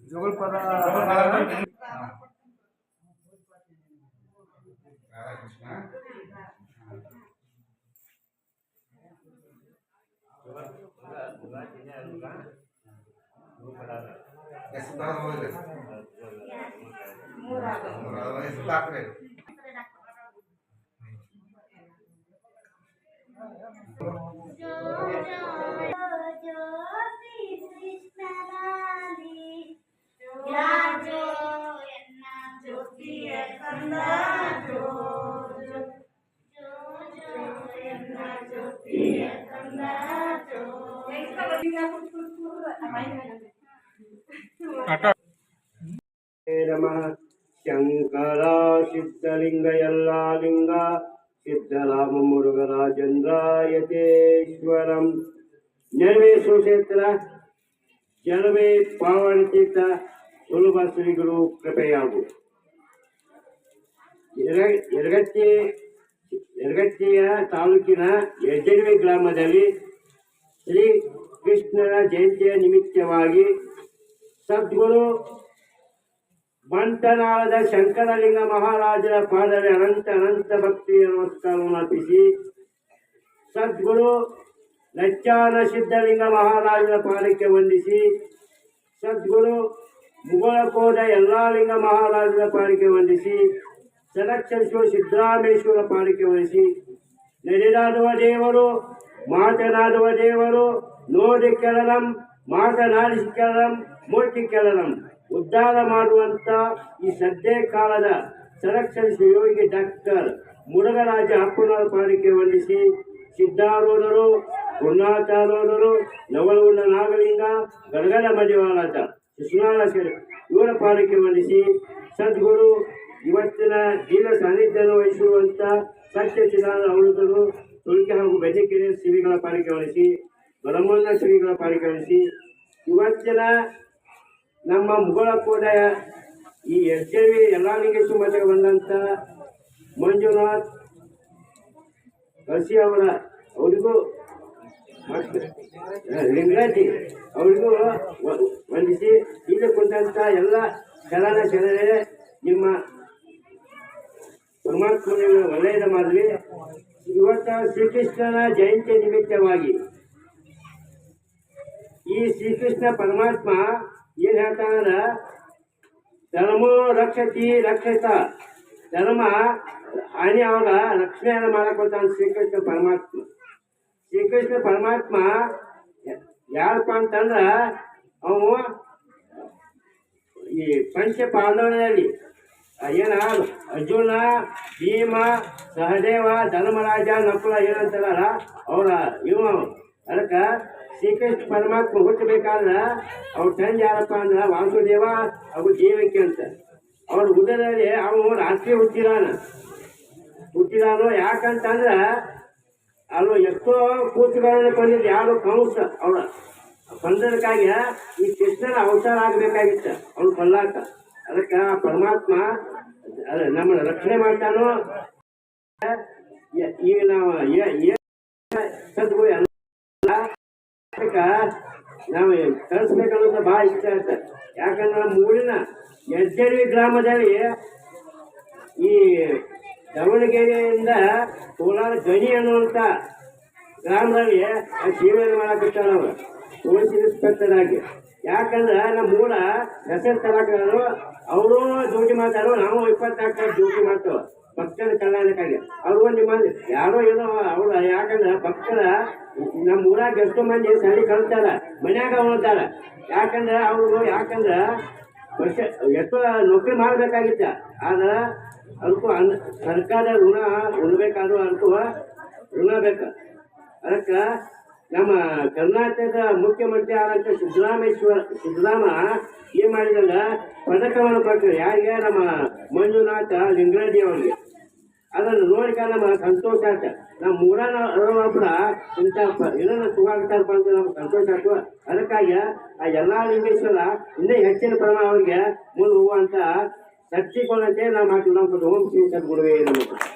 జోగల్పద Radhakrishna Es una doble. Morado. Morado es tacre. ನಮಃ ಶಂಕರ ಸಿದ್ಧಲಿಂಗ ಎಲ್ಲ ಲಿಂಗ ಸಿದ್ಧರಾಮ ಮುರುಘರಾಜೇಂದ್ರ ಯತೇಶ್ವರಂ ಜನವೇ ಸುಕ್ಷೇತ್ರ ಜನವೇ ಪಾವನತೀರ್ಥ ಸುಲಭ ಶ್ರೀಗಳು ಕೃಪೆಯಾಗು ಎರ- ಯರಗಟ್ಟಿ ಯರಗಟ್ಟಿಯ ತಾಲೂಕಿನ ಯಜ್ಜನವಿ ಗ್ರಾಮದಲ್ಲಿ ಶ್ರೀ ಕೃಷ್ಣರ ಜಯಂತಿಯ ನಿಮಿತ್ತವಾಗಿ ಸದ್ಗುರು ಬಂಟನಾಳದ ಶಂಕರಲಿಂಗ ಮಹಾರಾಜರ ಪಾದವೇ ಅನಂತ ಅನಂತ ಭಕ್ತಿಯ ನಮಸ್ಕಾರವನ್ನು ಅರ್ಪಿಸಿ, ಸದ್ಗುರು ಲಚ್ಚಾನ ಸಿದ್ಧಲಿಂಗ ಮಹಾರಾಜರ ಪಾದಕ್ಕೆ ವಂದಿಸಿ, ಸದ್ಗುರು ಮುಗಳಕೋದ ಯಲ್ಲಾಲಿಂಗ ಮಹಾರಾಜರ ಪಾಲಿಕೆ ವಂದಿಸಿ ಸದಕ್ಷರಿಸುವ ಸಿದ್ದರಾಮೇಶ್ವರ ಪಾಲಿಕೆ ವಹಿಸಿ ನಡೆದಾಡುವ ದೇವರು ಮಾತನಾಡುವ ದೇವರು, ನೋಡಿ ಕೆಳರಂ ಮಾತನಾಡಿಸಿ ಕೆಳಲಂ ಕೆಳಲಂ ಉದ್ಧಾರ ಮಾಡುವಂತ ಈ ಸದ್ಯ ಕಾಲದ ಸಂರಕ್ಷಣಿಸುವ ಯೋಗಿ ಡಾಕ್ಟರ್ ಮುರುಘರಾಜ ಅಪ್ಪನವರ ಪಾಲಿಕೆ ವಂದಿಸಿ ಸಿದ್ಧಾರೂಢರು ಗುರುನಾಚಾರ್ಯರು ನವಲಗುಂಡ ನಾಗಲಿಂಗ ಗಡಗಡ ಶಿಶುನಾಳ ಶರಿ ಇವರ ಪಾಲಿಕೆ ವಂದಿಸಿ ಸದ್ಗುರು ಇವತ್ತಿನ ಜೀವ ಸಾನ್ನಿಧ್ಯವನ್ನು ವಹಿಸಿರುವಂತ ಸತ್ಯ ಚಿದಾನ ಅವಳುಗಳು ತುಳಿಕೆ ಹಾಗೂ ಬೆಜಕೆರೆ ಶ್ರೀಗಳ ಪಾಲಿಕೆ ವಹಿಸಿ ಬಲಮನ್ನ ಶ್ರೀಗಳ ಪಾಲಿಕೆ ವಹಿಸಿ ಇವತ್ತಿನ ನಮ್ಮ ಮುಗಳ ಕೂಡ ಈ ಎಸ್ ಎ ವಿ ಎಲ್ಲಾ ಲಿಂಗೇಶ್ ಮಠಕ್ಕೆ ಬಂದಂತ ಮಂಜುನಾಥ್ ಕಸಿ ಅವರ, ಅವರಿಗೂ ಮತ್ತೆ ಲಿಂಗರಾಜಿ ಅವರಿಗೂ ವಂದಿಸಿ ಇಲ್ಲಿ ಕುಂತ ಎಲ್ಲ ಚಲನ ಚಲನೆ ನಿಮ್ಮ ಪರಮಾತ್ಮನ ಒಳ್ಳೆಯದ ಮಾಡಲಿ ಇವತ್ತ ಶ್ರೀಕೃಷ್ಣನ ಜಯಂತಿ ನಿಮಿತ್ತವಾಗಿ ಈ ಶ್ರೀಕೃಷ್ಣ ಪರಮಾತ್ಮ ಏನ್ ಹೇಳ್ತಾನ ಧರ್ಮೋ ರಕ್ಷತಿ ರಕ್ಷಿತ. ಧರ್ಮ ಹಾನಿ ಅವಾಗ ರಕ್ಷಣೆಯನ್ನು ಮಾಡಕ್ ಬರ್ತಾನೆ ಶ್ರೀಕೃಷ್ಣ ಪರಮಾತ್ಮ. ಶ್ರೀಕೃಷ್ಣ ಪರಮಾತ್ಮ ಯಾರಪ್ಪ ಅಂತಂದ್ರ ಅವ ಈ ಪಂಚ ಪಾಂಡವನಲ್ಲಿ ಏನ ಅರ್ಜುನ, ಭೀಮ, ಸಹದೇವ, ಧರ್ಮರಾಜ, ನಕುಲ ಏನಂತಾರಲ್ಲ ಅವರ ಇವ ಅದಕ್ಕ ಶ್ರೀಕೃಷ್ಣ ಪರಮಾತ್ಮ ಹುಟ್ಟಬೇಕಾದ್ರೆ ಅವ್ರ ತಂದೆ ಯಾರಪ್ಪ ಅಂದ್ರೆ ವಾಸುದೇವ ಅವು ಜೀವಕ್ಕೆ ಅಂತ. ಅವ್ರ ಉದರಲ್ಲಿ ಅವನು ರಾತ್ರಿ ಹುಟ್ಟಿದಾನ. ಹುಟ್ಟಿದಾನೋ ಯಾಕಂತಂದ್ರೆ ಅಲ್ವ ಎಷ್ಟೋ ಕೂತುಗಳನ್ನು ಬಂದಿದ್ದು ಯಾರು ಕಂಸ ಅವಳ ಬಂದದಕ್ಕಾಗಿ ಈ ಕೃಷ್ಣನ ಅವತಾರ ಆಗಬೇಕಾಗಿತ್ತು, ಅವನು ಕೊಲ್ಲಾಕ ಅದಕ್ಕೆ ಪರಮಾತ್ಮ ನಮ್ಮನ್ನು ರಕ್ಷಣೆ ಮಾಡ್ತಾನೋ. ಈಗ ನಾವು ಏ- ಏನ್ ಸದ್ಗು ಎಲ್ಲ ಅದಕ್ಕ ನಾವು ಕಳಿಸ್ಬೇಕನ್ನೋದು ಭಾಳ ಇಷ್ಟ ಆಯ್ತು. ಯಾಕಂದ್ರೆ ನಮ್ಮ ಊರಿನ ಎಡ್ಜರಿ ಗ್ರಾಮದಲ್ಲಿ ಈ ದಾವಣಗೆರೆಯಿಂದ ಕೋಲಾರ ಗಣಿ ಅನ್ನುವಂಥ ಗ್ರಾಮದಲ್ಲಿ ಜೀವನ ಮಾಡಕತ್ತಾರ ನಾವು ಪೊಲೀಸ್ ಇನ್ಸ್ಪೆಕ್ಟರ್ ಆಗಿ ಯಾಕಂದ್ರೆ ನಮ್ಮ ಮೂಲ ಹೆಸರು ತಲಾಕರು, ಅವರು ಡ್ಯೂಟಿ ಮಾಡ್ತಾರೋ, ನಾವು ಇಪ್ಪತ್ನಾಲ್ಕು ಡ್ಯೂಟಿ ಮಾಡ್ತೇವೆ. ಭಕ್ತರ ಕಲ್ಯಾಣಕ್ಕಾಗಿ. ಅವ್ರು ಒಂದು ಮಂದಿ, ಯಾರೋ ಏನೋ ಅವ್ರು ಯಾಕಂದ್ರೆ ಭಕ್ತರ ನಮ್ಮ ಊರಾಗ ಎಷ್ಟೋ ಮಂದಿ ಸರಿ ಕಳ್ತಾರ ಮನ್ಯಾಗ ಉಳ್ತಾರ. ಯಾಕಂದ್ರೆ ಅವ್ರು ಯಾಕಂದ್ರೆ ವರ್ಷ ಎಷ್ಟೋ ನೌಕರಿ ಮಾಡ್ಬೇಕಾಗಿತ್ತ. ಆದ್ರೆ ಅದಕ್ಕೂ ಅನ್ ಸರ್ಕಾರ ಋಣ ಉಣ್ಬೇಕಾದ್ರೂ ಅದಕ್ಕೂ ಋಣ ಬೇಕು. ಅದಕ್ಕೆ ನಮ್ಮ ಕರ್ನಾಟಕದ ಮುಖ್ಯಮಂತ್ರಿ ಆದಂಥ ಸಿದ್ದರಾಮೇಶ್ವರ, ಸಿದ್ದರಾಮ ಏನ್ ಮಾಡಿದಲ್ಲ ಪದಕವನ್ನು ಕೊಟ್ಟರು. ಯಾರಿಗೆ? ನಮ್ಮ ಮಂಜುನಾಥ ಲಿಂಗರಾಜಿ ಅವರಿಗೆ. ಅದನ್ನು ನೋಡಿಕ ನಮ್ಮ ಸಂತೋಷ ಆಯ್ತು ನಮ್ಮ ಮೂರನ ಒಬ್ಬರ ಇಂಥ ಏನನ್ನ ಸುಗಾಗ್ತಾರಪ್ಪ ಅಂತ ನಮ್ಗೆ ಸಂತೋಷ ಆಯ್ತು ಅದಕ್ಕಾಗಿ ಆ ಎಲ್ಲಾ ಲಿಂಗೇಶ್ವರ ಇನ್ನೂ ಹೆಚ್ಚಿನ ಪ್ರಮಾಣ ಅವರಿಗೆ ಮುಂದೆ ಹೋಗುವಂತ ಶಕ್ತಿ ನಾವು ಮಾತು ನಮ್ಮ ಓಂ ಶ್ರೀ ಸದ್ಗುರುವೇ ನಮಃ